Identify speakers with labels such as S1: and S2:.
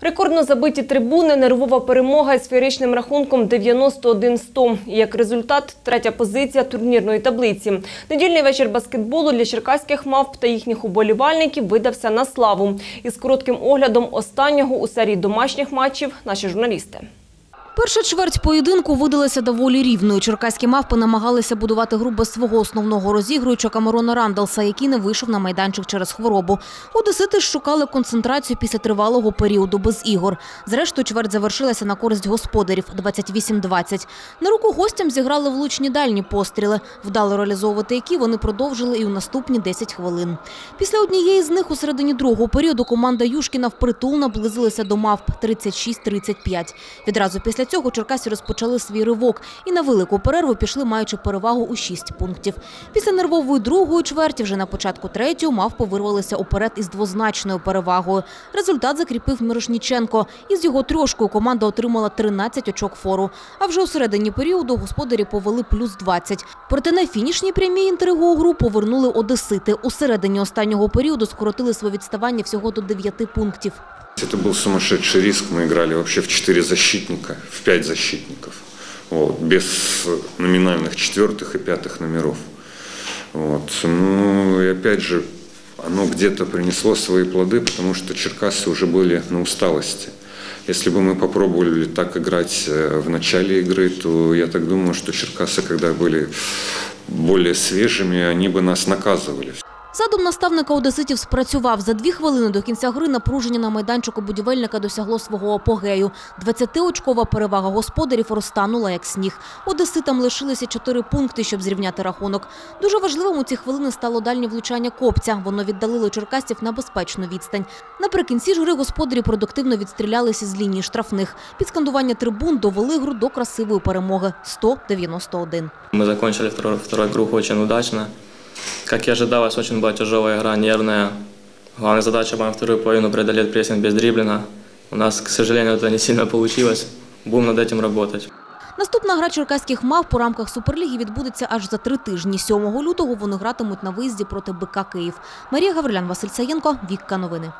S1: Рекордно забиті трибуни, нервова перемога із феєричним рахунком 91-100. І як результат – третя позиція турнірної таблиці. Недільний вечір баскетболу для черкаських мавп та їхніх уболівальників видався на славу. Із коротким оглядом останнього у серії домашніх матчів наші журналісти.
S2: Перша чверть поєдинку видалася доволі рівною. Черкаські мавпи намагалися будувати гру без свого основного розігруюча Камерона Рандалса, який не вийшов на майданчик через хворобу. Одесити шукали концентрацію після тривалого періоду без ігор. Зрештою, чверть завершилася на користь господарів – 28-20. На руку гостям зіграли влучні дальні постріли, вдало реалізовувати які вони продовжили і у наступні 10 хвилин. Після однієї з них у середині другого періоду команда Юшкіна впритул наблизилася до мавп 36-35. Відразу після цього черкасі розпочали свій ривок і на велику перерву пішли, маючи перевагу у 6 пунктів. Після нервової другої чверті вже на початку третього мавпи вирвалися уперед із двозначною перевагою. Результат закріпив Мирошніченко. Із його трьошкою команда отримала 13 очок фору. А вже у середині періоду господарі повели плюс 20. Проте на фінішній прямій інтригу у гру повернули одесити. У середині останнього періоду скоротили своє відставання всього до 9 пунктів.
S3: Это был сумасшедший риск. Мы играли вообще в четыре защитника, в пять защитников. Вот, без номинальных четвертых и пятых номеров. Вот. Ну и опять же, оно где-то принесло свои плоды, потому что Черкасы уже были на усталости. Если бы мы попробовали так играть э, в начале игры, то я так думаю, что Черкасы, когда были более свежими, они бы нас наказывали.
S2: Задум наставника одеситів спрацював. За дві хвилини до кінця гри напруження на майданчику будівельника досягло свого апогею. 20-очкова перевага господарів розтанула як сніг. Одеситам лишилися чотири пункти, щоб зрівняти рахунок. Дуже важливим у ці хвилини стало дальнє влучання копця. Воно віддалило черкасців на безпечну відстань. Наприкінці ж гри господарі продуктивно відстрілялися з лінії штрафних. Під скандування трибун довели гру до красивої перемоги – 191.
S4: Мы закончили второй, второй круг очень удачно. Как и ожидалось, очень была тяжелая игра, нервная. Главная задача была вторую половину преодолеть прессинг без дриблинга. У нас, к сожалению, это не сильно получилось. Будем над этим работать.
S2: Наступна гра черкаських мав по рамках Суперліги відбудеться аж за три тижні. 7 лютого вони гратимуть на виїзді проти БК Київ. Марія Гаврилян, Василь Саєнко, Вікка Новини.